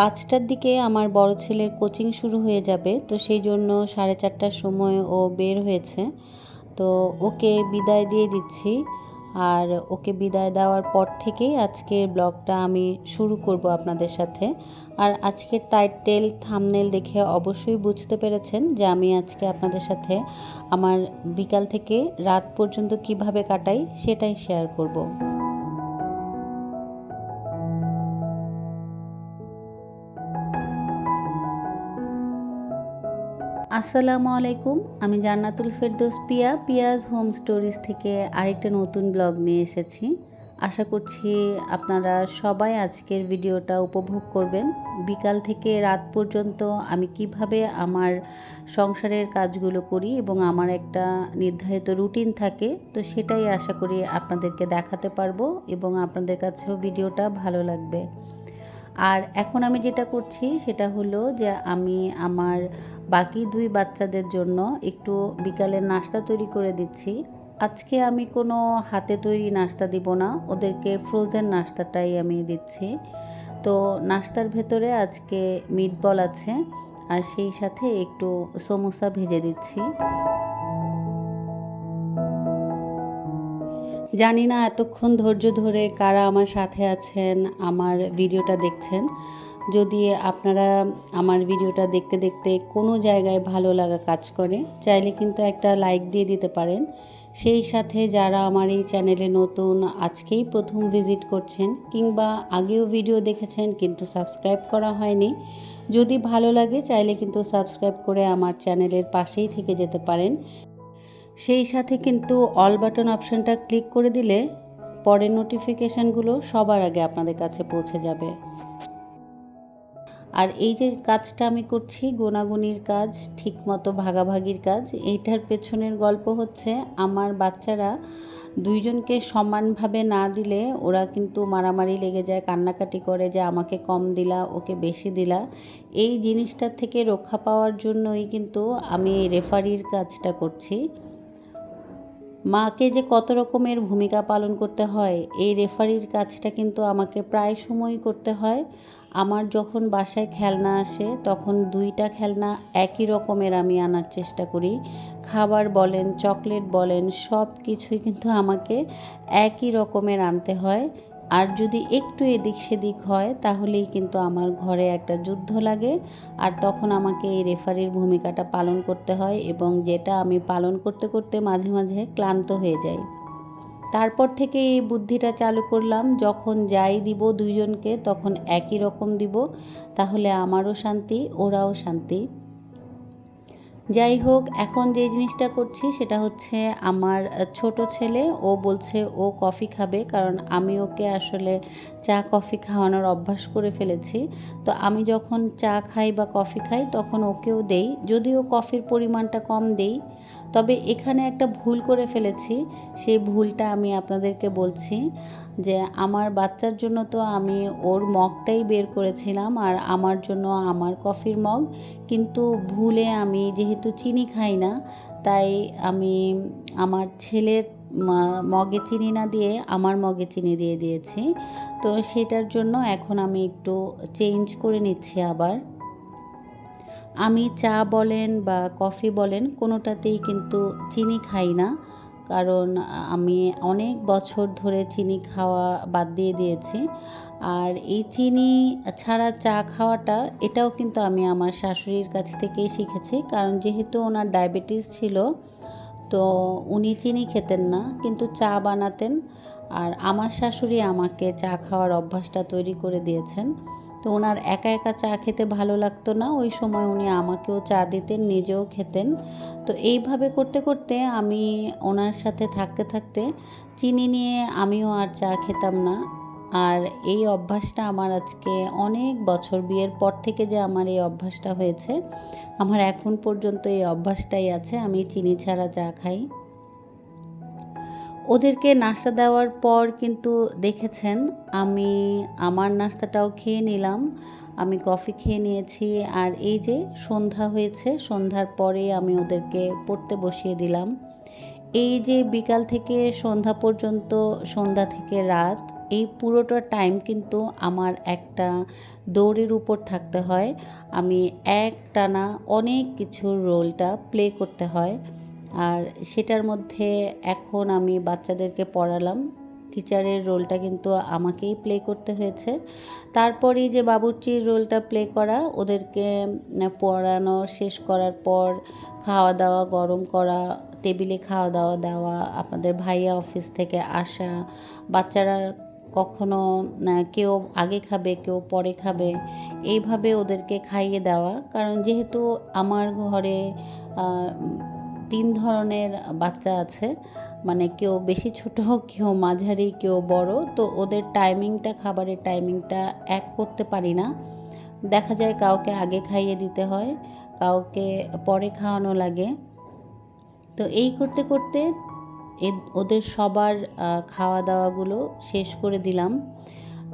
পাঁচটার দিকে আমার বড় ছেলের কোচিং শুরু হয়ে যাবে, তো সেই জন্য সাড়ে চারটার সময় ও বের হয়েছে। তো ওকে বিদায় দিয়ে দিচ্ছি। আর ওকে বিদায় দেওয়ার পর থেকেই আজকের ব্লগটা আমি শুরু করব আপনাদের সাথে। আর আজকের টাইটেল, থামনেল দেখে অবশ্যই বুঝতে পেরেছেন যে আমি আজকে আপনাদের সাথে আমার বিকাল থেকে রাত পর্যন্ত কীভাবে কাটাই সেটাই শেয়ার করব। আসসালামু আলাইকুম। আমি জান্নাতুল ফেরদৌস পিয়া, পিয়াজ হোম স্টোরিজ থেকে আরেকটা নতুন ব্লগ নিয়ে এসেছি। আশা করছি আপনারা সবাই আজকের ভিডিওটা উপভোগ করবেন। বিকাল থেকে রাত পর্যন্ত আমি কীভাবে আমার সংসারের কাজগুলো করি এবং আমার একটা নির্ধারিত রুটিন থাকে, তো সেটাই আশা করি আপনাদেরকে দেখাতে পারব এবং আপনাদের কাছেও ভিডিওটা ভালো লাগবে। আর এখন আমি যেটা করছি সেটা হলো যে আমি আমার বাকি দুই বাচ্চাদের জন্য একটু বিকালের নাস্তা তৈরি করে দিচ্ছি। আজকে আমি কোনো হাতে তৈরি নাস্তা দিব না, ওদেরকে ফ্রোজেন নাস্তাটাই আমি দিচ্ছি। তো নাস্তার ভেতরে আজকে মিট বল আছে, আর সেই সাথে একটু সমোসা ভেজে দিচ্ছি। জানি না এতক্ষণ ধৈর্য ধরে কারা আমার সাথে আছেন, আমার ভিডিওটা দেখছেন। যদি আপনারা আমার ভিডিওটা দেখতে দেখতে কোনো জায়গায় ভালো লাগা কাজ করে, চাইলে কিন্তু একটা লাইক দিয়ে দিতে পারেন। সেই সাথে যারা আমার এই চ্যানেলে নতুন, আজকেই প্রথম ভিজিট করছেন কিংবা আগেও ভিডিও দেখেছেন কিন্তু সাবস্ক্রাইব করা হয়নি, যদি ভালো লাগে চাইলে কিন্তু সাবস্ক্রাইব করে আমার চ্যানেলের পাশেই থেকে যেতে পারেন। সেই সাথে কিন্তু অল বাটন অপশানটা ক্লিক করে দিলে পরের নোটিফিকেশানগুলো সবার আগে আপনাদের কাছে পৌঁছে যাবে। আর এই যে কাজটা আমি করছি গোনাগুনির কাজ, ঠিকমতো ভাগাভাগির কাজ, এইটার পেছনের গল্প হচ্ছে আমার বাচ্চারা দুইজনকে সমানভাবে না দিলে ওরা কিন্তু মারামারি লেগে যায়, কান্নাকাটি করে যে আমাকে কম দিলা, ওকে বেশি দিলা। এই জিনিসটার থেকে রক্ষা পাওয়ার জন্যই কিন্তু আমি রেফারির কাজটা করছি। মাকে যে কত রকমের ভূমিকা পালন করতে হয়, এই রেফারির কাজটা কিন্তু আমাকে প্রায় সময়ই করতে হয়। আমার যখন বাসায় খেলনা আসে, তখন দুইটা খেলনা একই রকমের আমি আনার চেষ্টা করি। খাবার বলেন, চকলেট বলেন সব কিছুই কিন্তু আমাকে একই রকমের আনতে হয়। আর যদি একটু এদিক সেদিক হয়, তাহলেই কিন্তু আমার ঘরে একটা যুদ্ধ লাগে। আর তখন আমাকে এই রেফারির ভূমিকাটা পালন করতে হয় এবং যেটা আমি পালন করতে করতে মাঝে মাঝে ক্লান্ত হয়ে যাই। তারপর থেকে এই বুদ্ধিটা চালু করলাম, যখন যাই দিব দুইজনকে, তখন একই রকম দিব। তাহলে আমারও শান্তি, ওরাও শান্তি। যাই হোক, এখন যে জিনিসটা করছি সেটা হচ্ছে আমার ছোট ছেলে, ও বলছে ও কফি খাবে কারণ আমি ওকে আসলে চা, কফি খাওয়ানোর অভ্যাস করে ফেলেছি। তো আমি যখন চা খাই বা কফি খাই তখন ওকেও দেই। যদিও কফির পরিমাণটা কম দেই তবে এখানে একটা ভুল করে ফেলেছি। সেই ভুলটা আমি আপনাদেরকে বলছি যে আমার বাচ্চার জন্য তো আমি ওর মগটাই বের করেছিলাম আর আমার জন্য আমার কফির মগ। কিন্তু ভুলে আমি যেহেতু চিনি খাই না, তাই আমি আমার ছেলের মগে চিনি না দিয়ে আমার মগে চিনি দিয়ে দিয়েছি। তো সেটার জন্য এখন আমি একটু চেঞ্জ করে নিচ্ছি আবার। আমি চা বলেন বা কফি বলেন, কোনোটাতেই কিন্তু চিনি খাই না। কারণ আমি অনেক বছর ধরে চিনি খাওয়া বাদ দিয়ে দিয়েছি। আর এই চিনি ছাড়া চা খাওয়াটা, এটাও কিন্তু আমি আমার শাশুড়ির কাছ থেকেই শিখেছি। কারণ যেহেতু ওনার ডায়াবেটিস ছিল, তো উনি চিনি খেতেন না, কিন্তু চা বানাতেন। আর আমার শাশুড়ি আমাকে চা খাওয়ার অভ্যাসটা তৈরি করে দিয়েছেন। তো ওনার একা একা চা খেতে ভালো লাগতো না। ওই সময় উনি আমাকেও চা দিতেন, নিজেও খেতেন। তো এইভাবে করতে করতে আমি ওনার সাথে থাকতে থাকতে চিনি নিয়ে আমিও আর চা খেতাম না। আর এই অভ্যাসটা আমার আজকে অনেক বছর, বিয়ের পর থেকে যে আমার এই অভ্যাসটা হয়েছে, আমার এখন পর্যন্ত এই অভ্যাসটাই আছে। আমি চিনি ছাড়া চা খাই। ওদেরকে নাস্তা দেওয়ার পর কিন্তু দেখেছেন, আমি আমার নাস্তাটাও খেয়ে নিলাম, আমি কফি খেয়ে নিয়েছি, আর এই যে সন্ধ্যা হয়েছে, সন্ধ্যার পরে আমি ওদেরকে পড়তে বসিয়ে দিলাম। এই যে বিকাল থেকে সন্ধ্যা পর্যন্ত, সন্ধ্যা থেকে রাত, এই পুরোটা টাইম কিন্তু আমার একটা দৌড়ের উপর থাকতে হয়। আমি এক টানা অনেক কিছু রোলটা প্লে করতে হয়। আর সেটার মধ্যে এখন আমি বাচ্চাদেরকে পড়ালাম। টিচারের রোলটা কিন্তু আমাকেই প্লে করতে হয়েছে। তারপরেই যে বাবুর্চির রোলটা প্লে করা, ওদেরকে পড়ানো শেষ করার পর খাওয়া দাওয়া গরম করা টেবিলে খাওয়া দাওয়া দেওয়া আপনাদের ভাইয়া অফিস থেকে আসা, বাচ্চারা কখনো কেউ আগে খাবে, কেউ পরে খাবে, এইভাবে ওদেরকে খাইয়ে দেওয়া। কারণ যেহেতু আমার ঘরে তিন ধরনের বাচ্চা আছে। মানে কেউ বেশি ছোট, কেউ মাঝারি, কেউ বড়। তো ওদের টাইমিংটা খাবারের টাইমিংটা এক করতে পারি না। দেখা যায় কাউকে আগে খাইয়ে দিতে হয়, কাউকে পরে খাওয়ানো লাগে। তো এই করতে করতে ওদের সবার খাওয়া দাওয়াগুলো শেষ করে দিলাম।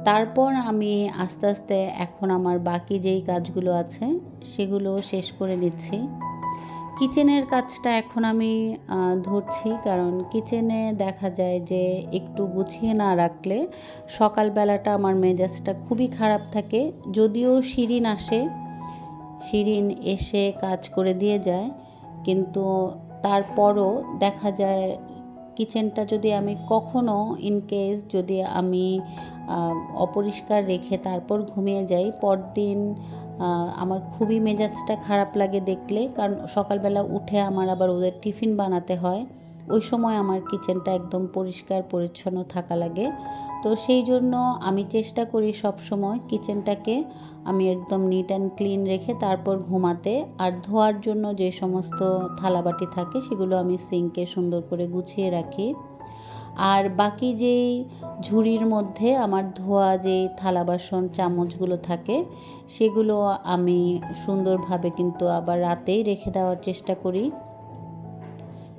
তারপর আমি আস্তে আস্তে এখন আমার বাকি যেই কাজগুলো আছে সেগুলো শেষ করে নিচ্ছি। কিচেনের কাজটা এখন আমি ধরছি। কারণ কিচেনে দেখা যায় যে একটু গুছিয়ে না রাখলে সকালবেলাটা আমার মেজাজটা খুবই খারাপ থাকে। যদিও শিরিন আসে, শিরিন এসে কাজ করে দিয়ে যায়। কিন্তু তারপরও দেখা যায় কিচেনটা যদি আমি কখনো ইনকেস যদি আমি অপরিষ্কার রেখে তারপর ঘুমিয়ে যাই, পরদিন আমার খুবই মেজাজটা খারাপ লাগে দেখলে। কারণ সকালবেলা উঠে আমার আবার ওদের টিফিন বানাতে হয়। ওই সময় আমার কিচেনটা একদম পরিষ্কার, পরিচ্ছন্ন থাকা লাগে। তো সেই জন্য আমি চেষ্টা করি সব সময় কিচেনটাকে আমি একদম নিট অ্যান্ড ক্লিন রেখে তারপর ঘুমাতে। আর ধোয়ার জন্য যে সমস্ত থালাবাটি থাকে সেগুলো আমি সিঙ্কে সুন্দর করে গুছিয়ে রাখি। আর বাকি যেই ঝুড়ির মধ্যে আমার ধোয়া যে থালা বাসন, চামচগুলো থাকে, সেগুলো আমি সুন্দরভাবে কিন্তু আবার রাতেই রেখে দেওয়ার চেষ্টা করি।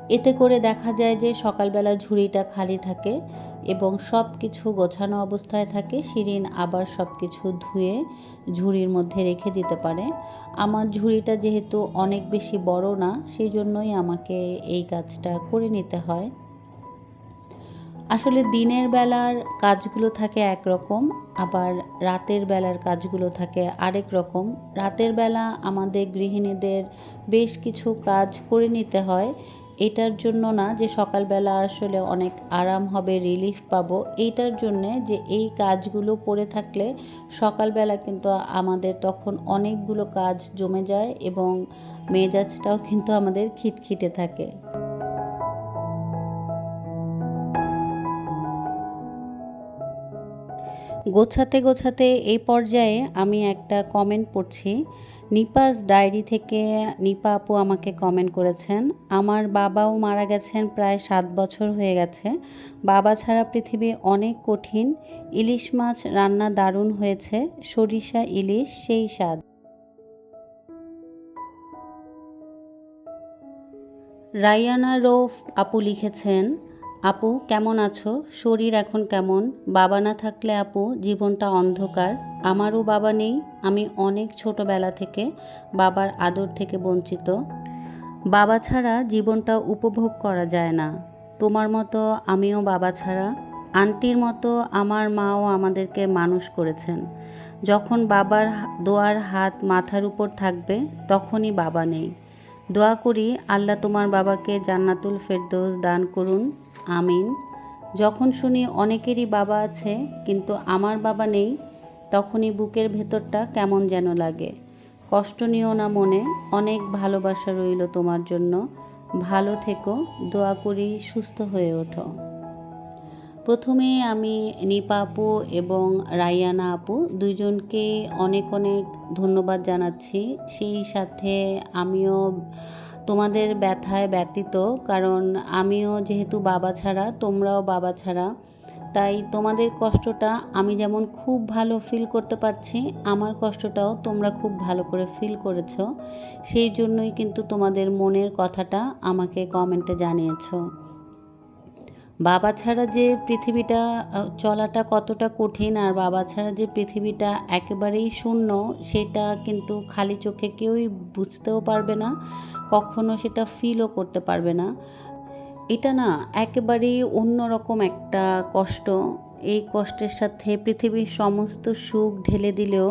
এতে করে দেখা যায় যে সকালবেলা ঝুড়িটা খালি থাকে এবং সব কিছু গোছানো অবস্থায় থাকে, শিরিন আবার সব কিছু ধুয়ে ঝুড়ির মধ্যে রেখে দিতে পারে। আমার ঝুড়িটা যেহেতু অনেক বেশি বড় না সেই জন্যই আমাকে এই কাজটা করে নিতে হয়। আসলে দিনের বেলার কাজগুলো থাকে একরকম আবার রাতের বেলার কাজগুলো থাকে আরেক রকম। রাতের বেলা আমাদের গৃহিণীদের বেশ কিছু কাজ করে নিতে হয়। এটার জন্য না যে সকালবেলা আসলে অনেক আরাম হবে রিলিফ পাবো, এইটার জন্যে যে এই কাজগুলো পড়ে থাকলে সকালবেলা কিন্তু আমাদের তখন অনেকগুলো কাজ জমে যায় এবং মেজাজটাও কিন্তু আমাদের খিটখিটে থাকে। গোছাতে গোছাতে এই পর্যায়ে আমি একটা কমেন্ট পড়ছি। নিপাস ডায়েরি থেকে নিপা আপু আমাকে কমেন্ট করেছেন, আমার বাবাও মারা গেছেন প্রায় সাত বছর হয়ে গেছে। বাবা ছাড়া পৃথিবী অনেক কঠিন। ইলিশ মাছ রান্না দারুণ হয়েছে। সরিষা ইলিশ, সেই স্বাদ। রায়ানা রৌফ আপু লিখেছেন আপু, কেমন আছো? শরীর এখন কেমন? বাবা না থাকলে আপু, জীবনটা অন্ধকার। আমারও বাবা নেই। আমি অনেক ছোটবেলা থেকে বাবার আদর থেকে বঞ্চিত। বাবা ছাড়া জীবনটা উপভোগ করা যায় না। তোমার মতো আমিও বাবা ছাড়া। আন্টির মতো আমার মাও আমাদেরকে মানুষ করেছেন। যখন বাবার দোয়ার হাত মাথার উপর থাকবে, তখনই বাবা নেই। দোয়া করি আল্লাহ তোমার বাবাকে জান্নাতুল ফেরদৌস দান করুন। আমিন। যখন শুনি অনেকেরই বাবা আছে, কিন্তু আমার বাবা নেই, তখনই বুকের ভেতরটা কেমন যেন লাগে। কষ্ট নিও না মনে, অনেক ভালোবাসা রইল তোমার জন্য। ভালো থেকো, দোয়া করি সুস্থ হয়ে ওঠো। প্রথমে আমি নিপা আপু এবং রাইয়ানা আপু দুইজনকে অনেক অনেক ধন্যবাদ জানাচ্ছি। সেই সাথে আমিও তোমাদের ব্যথায় ব্যতীত কারণ আমিও যেহেতু বাবা ছাড়া, তোমরাও বাবা ছাড়া, তাই তোমাদের কষ্টটা আমি যেমন খুব ভালো ফিল করতে পারছি, আমার কষ্টটাও তোমরা খুব ভালো করে ফিল করেছ। সেই জন্যই কিন্তু তোমাদের মনের কথাটা আমাকে কমেন্টে জানিয়েছো। বাবা ছাড়া যে পৃথিবীটা চলাটা কতটা কঠিন আর বাবা ছাড়া যে পৃথিবীটা একেবারেই শূন্য, সেটা কিন্তু খালি চোখে কেউই বুঝতেও পারবে না, কখনো সেটা ফিলও করতে পারবে না। এটা না একেবারেই অন্যরকম একটা কষ্ট। এই কষ্টের সাথে পৃথিবীর সমস্ত সুখ ঢেলে দিলেও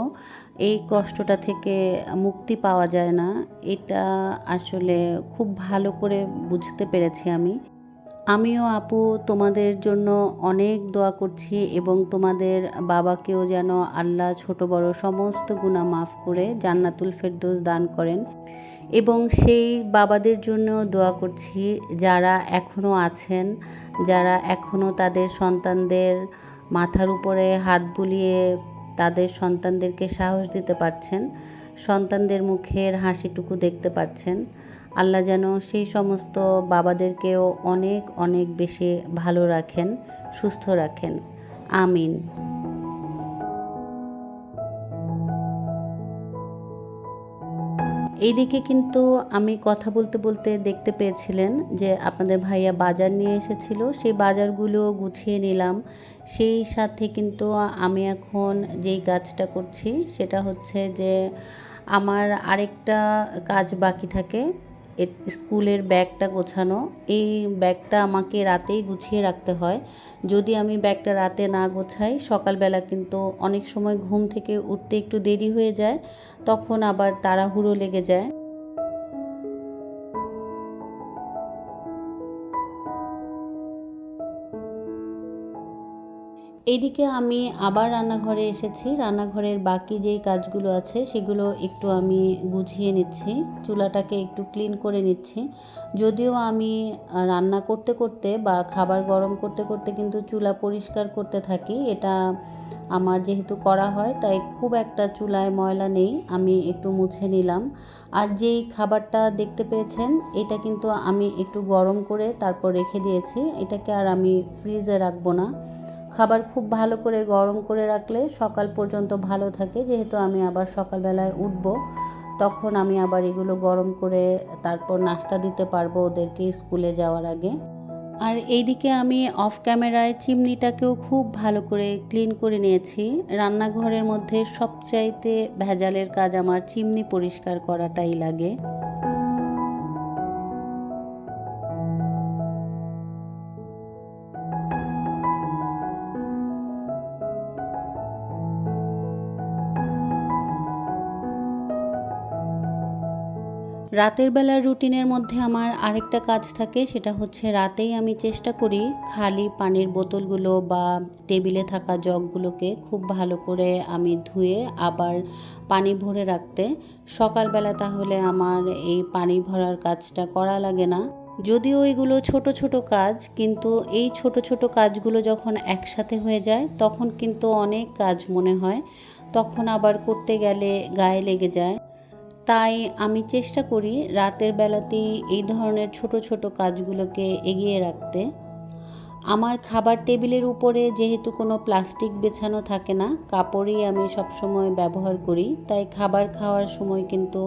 এই কষ্টটা থেকে মুক্তি পাওয়া যায় না। এটা আসলে খুব ভালো করে বুঝতে পেরেছি আমি। আমিও আপু তোমাদের জন্য অনেক দোয়া করছি এবং তোমাদের বাবাকেও যেন আল্লাহ ছোট বড় সমস্ত গুণা মাফ করে জান্নাতুল ফেরদৌস দান করেন। এবং সেই বাবাদের জন্য দোয়া করছি যারা এখনও আছেন, যারা এখনও তাদের সন্তানদের মাথার উপরে হাত বুলিয়ে তাদের সন্তানদেরকে সাহস দিতে পারছেন, সন্তানদের মুখের হাসিটুকু দেখতে পাচ্ছেন আল্লাহ যেন সেই সমস্ত বাবাদেরকেও অনেক অনেক বেশি ভালো রাখেন, সুস্থ রাখেন। আমিন। এইদিকে কিন্তু আমি কথা বলতে বলতে দেখতে পেয়েছিলেন যে আপনাদের ভাইয়া বাজার নিয়ে এসেছিল, সেই বাজারগুলো গুছিয়ে নিলাম। সেই সাথে কিন্তু আমি এখন যেই কাজটা করছি, সেটা হচ্ছে যে আমার আরেকটা কাজ বাকি থাকে। স্কুলের ব্যাগটা গোছানো। এই ব্যাগটা আমাকে রাতেই গুছিয়ে রাখতে হয়। যদি আমি ব্যাগটা রাতে না গোছাই, সকালবেলা কিন্তু অনেক সময় ঘুম থেকে উঠতে একটু দেরি হয়ে যায়, তখন আবার তাড়াহুড়ো লেগে যায়। এইদিকে আমি আবার রান্নাঘরে এসেছি। রান্নাঘরের বাকি যেই কাজগুলো আছে, সেগুলো একটু আমি গুছিয়ে নিচ্ছি। চুলাটাকে একটু ক্লিন করে নিচ্ছি। যদিও আমি রান্না করতে করতে বা খাবার গরম করতে করতে কিন্তু চুলা পরিষ্কার করতে থাকি, এটা আমার যেহেতু করা হয়, তাই খুব একটা চুলায় ময়লা নেই, আমি একটু মুছে নিলাম। আর যেই খাবারটা দেখতে পেয়েছেন, এটা কিন্তু আমি একটু গরম করে তারপর রেখে দিয়েছি। এটাকে আর আমি ফ্রিজে রাখব না। খাবার খুব ভালো করে গরম করে রাখলে সকাল পর্যন্ত ভালো থাকে। যেহেতু আমি আবার সকালবেলায় উঠব, তখন আমি আবার এগুলো গরম করে তারপর নাস্তা দিতে পারব ওদেরকে স্কুলে যাওয়ার আগে। আর এইদিকে আমি অফ ক্যামেরায় চিমনিটাকেও খুব ভালো করে ক্লিন করে নিয়েছি। রান্নাঘরের মধ্যে সবচাইতে ভেজালের কাজ আমার চিমনি পরিষ্কার করাটাই লাগে। রাতের বেলার রুটিনের মধ্যে আমার আরেকটা কাজ থাকে, সেটা হচ্ছে রাতেই আমি চেষ্টা করি খালি পানির বোতলগুলো বা টেবিলে থাকা জগগুলোকে খুব ভালো করে আমি ধুয়ে আবার পানি ভরে রাখতে। সকালবেলা তাহলে আমার এই পানি ভরার কাজটা করা লাগে না। যদিও এগুলো ছোট ছোট কাজ, কিন্তু এই ছোট ছোট কাজগুলো যখন একসাথে হয়ে যায়, তখন কিন্তু অনেক কাজ মনে হয়। তখন আবার করতে গেলে গায়ে লেগে যায়। তাই আমি চেষ্টা করি রাতের বেলাতেই এই ধরনের ছোট ছোট কাজগুলোকে এগিয়ে রাখতে। আমার খাবার টেবিলের উপরে যেহেতু কোনো প্লাস্টিক বেছানো থাকে না, কাপড়ই আমি সবসময় ব্যবহার করি। তাই খাবার খাওয়ার সময় কিন্তু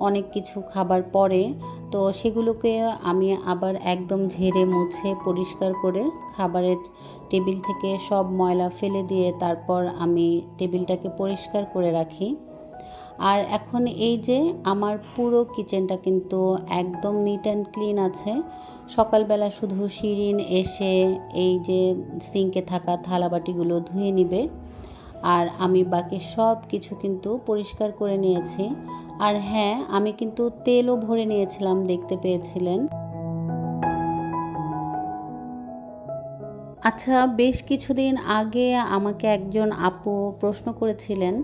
অনেক কিছু খাবার পরে তো সেগুলোকে আমি আবার একদম ঝেড়ে মুছে পরিষ্কার করে খাবারের টেবিল থেকে সব ময়লা ফেলে দিয়ে তারপর আমি টেবিলটাকে পরিষ্কার করে রাখি। আর এখন এই যে আমার পুরো কিচেনটা কিন্তু একদম নিট অ্যান্ড ক্লিন আছে। সকালবেলা শুধু শিরিন এসে এই যে সিঙ্কে থাকা থালাবাটিগুলো ধুয়ে নিবে। আর আমি বাকি সব কিছু কিন্তু পরিষ্কার করে নিয়েছি। আর হ্যাঁ আমি কিন্তু তেলও ভরে নিয়েছিলাম, দেখতে পেয়েছিলেন। আচ্ছা বেশ কিছুদিন আগে আমাকে একজন আপু প্রশ্ন করেছিলেন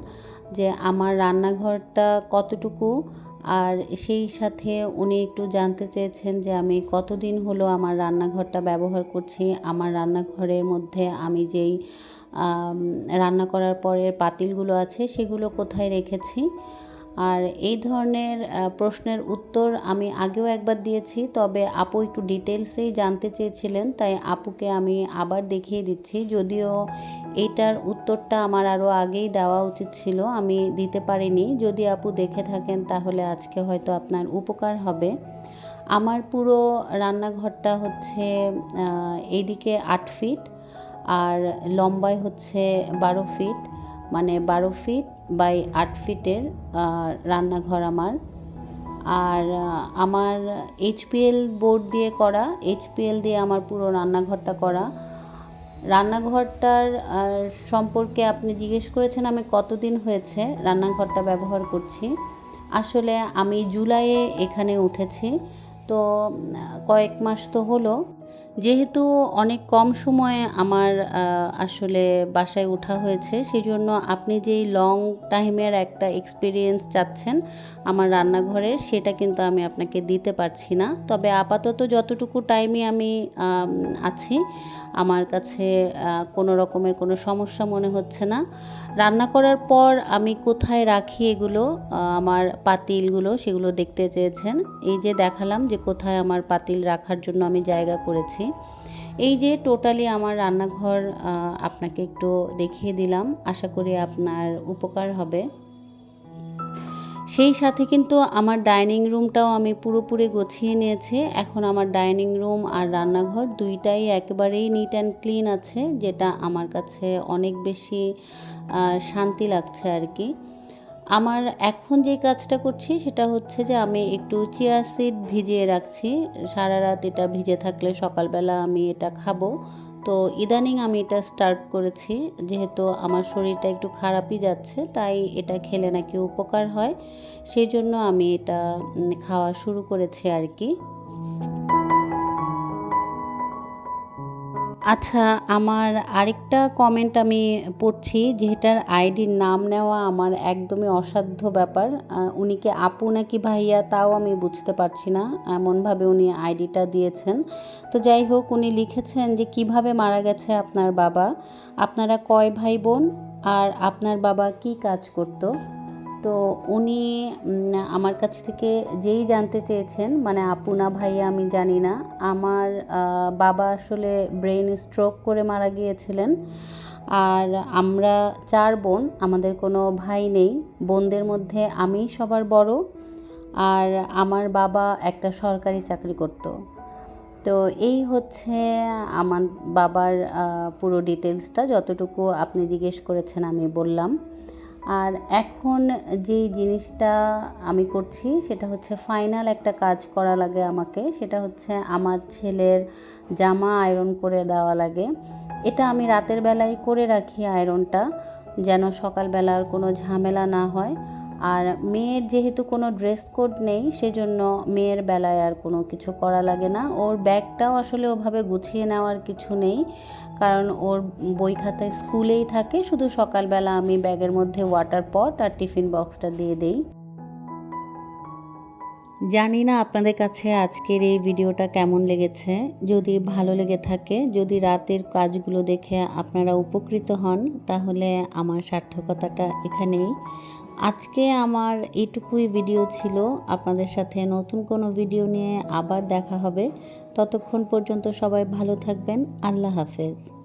যে আমার রান্নাঘরটা কতটুকু আর সেই সাথে উনি একটু জানতে চেয়েছেন যে আমি কতদিন হলো আমার রান্নাঘরটা ব্যবহার করছি। আমার রান্নাঘরের মধ্যে আমি যেই রান্না করার পরের পাতিলগুলো আছে সেগুলো কোথায় রেখেছি? আর এই ধরনের প্রশ্নের উত্তর আমি আগেও একবার দিয়েছি, তবে আপু একটু ডিটেলসেই জানতে চেয়েছিলেন, তাই আপুকে আমি আবার দেখিয়ে দিচ্ছি। যদিও এইটার উত্তরটা আমার আরও আগেই দেওয়া উচিত ছিল, আমি দিতে পারিনি। যদি আপু দেখে থাকেন, তাহলে আজকে হয়তো আপনার উপকার হবে। আমার পুরো রান্নাঘরটা হচ্ছে এইদিকে আট ফিট, আর লম্বায় হচ্ছে বারো ফিট। মানে বারো ফিট বাই আট ফিটের রান্নাঘর আমার। আর আমার এইচপিএল বোর্ড দিয়ে করা এইচপিএল দিয়ে আমার পুরো রান্নাঘরটা করা। রান্নাঘরটার সম্পর্কে আপনি জিজ্ঞেস করেছেন আমি কতদিন হয়েছে রান্নাঘরটা ব্যবহার করছি। আসলে আমি জুলাইয়ে এখানে উঠেছি। তো কয়েক মাস তো হলো। যেহেতু অনেক কম সময়ে আমার আসলে বাসায় ওঠা হয়েছে সেই জন্য আপনি যেই লং টাইমের একটা এক্সপিরিয়েন্স চাচ্ছেন আমার রান্নাঘরের সেটা কিন্তু আমি আপনাকে দিতে পারছি না। তবে আপাতত যতটুকু টাইমে আমি আছি, আমার কাছে কোনো রকমের কোনো সমস্যা মনে হচ্ছে না। রান্না করার পর আমি কোথায় রাখি এগুলো আমার পাতিলগুলো, সেগুলো দেখতে চেয়েছেন। এই যে দেখালাম যে কোথায় আমার পাতিল রাখার জন্য আমি জায়গা করেছি। এই যে টোটালি আমার রান্নাঘর আপনাকে একটু দেখিয়ে দিলাম। আশা করি আপনার উপকার হবে। সেই সাথে কিন্তু আমার ডাইনিং রুমটাও আমি পুরোপুরি গুছিয়ে নিয়েছি। এখন আমার ডাইনিং রুম আর রান্নাঘর দুইটাই একেবারেই নিট অ্যান্ড ক্লিন আছে, যেটা আমার কাছে অনেক বেশি শান্তি লাগছে আর কি। আমার এখন যে কাজটা করছি সেটা হচ্ছে যে আমি একটু চিয়া সিড ভিজিয়ে রাখছি। সারা রাত এটা ভিজে থাকলে সকালবেলা আমি এটা খাব। তো ইদানিং আমি এটা স্টার্ট করেছি। যেহেতু আমার শরীরটা একটু খারাপই যাচ্ছে, তাই এটা খেলে নাকি উপকার হয়। সেই জন্য আমি এটা খাওয়া শুরু করেছি আর কি। আচ্ছা আমার আরেকটা কমেন্ট আমি পড়ছি, যেটার আইডির নাম নেওয়া আমার একদমই অসাধ্য ব্যাপার। উনি কি আপু নাকি ভাইয়া তাও আমি বুঝতে পারছি না, এমনভাবে উনি আইডিটা দিয়েছেন। তো যাই হোক, উনি লিখেছেন যে কীভাবে মারা গেছে আপনার বাবা? আপনারা কয় ভাই বোন? আর আপনার বাবা কি কাজ করতো? তো উনি আমার কাছ থেকে যেই জানতে চেয়েছেন মানে আপু না ভাইয়া আমি জানি না, আমার বাবা আসলে ব্রেন স্ট্রোক করে মারা গিয়েছিলেন। আর আমরা চার বোন, আমাদের কোনো ভাই নেই, বোনদের মধ্যে আমি সবার বড়, আর আমার বাবা একটা সরকারি চাকরি করতো। তো এই হচ্ছে আমার বাবার পুরো ডিটেলসটা যতটুকু আপনি জিজ্ঞেস করেছেন আমি বললাম। আর এখন যে জিনিসটা আমি করছি সেটা হচ্ছে ফাইনাল একটা কাজ করা লাগে আমাকে, সেটা হচ্ছে আমার ছেলের জামা আয়রন করে দেওয়া লাগে। এটা আমি রাতের বেলায় করে রাখি আয়রনটা যেন সকালবেলার কোনো ঝামেলা না হয়। আর মেয়ের যেহেতু কোনো ড্রেস কোড নেই, সেজন্য মেয়ের বেলায় আর কোনো কিছু করা লাগে না। ওর ব্যাগটাও আসলে ওভাবে গুছিয়ে নেওয়ার কিছু নেই, কারণ ওর বই খাতা স্কুলেই থাকে। শুধু সকালবেলা আমি ব্যাগের মধ্যে ওয়াটার পট আর টিফিন বক্সটা দিয়ে দেই। জানি না আপনাদের কাছে আজকের এই ভিডিওটা কেমন লেগেছে। যদি ভালো লেগে থাকে, যদি রাতের কাজগুলো দেখে আপনারা উপকৃত হন, তাহলে আমার সার্থকতাটা এখানেই। আজকে আমার এইটুকুই ভিডিও ছিল। আপনাদের সাথে নতুন কোনো ভিডিও নিয়ে আবার দেখা হবে। ততক্ষণ পর্যন্ত সবাই ভালো থাকবেন। আল্লাহ হাফেজ।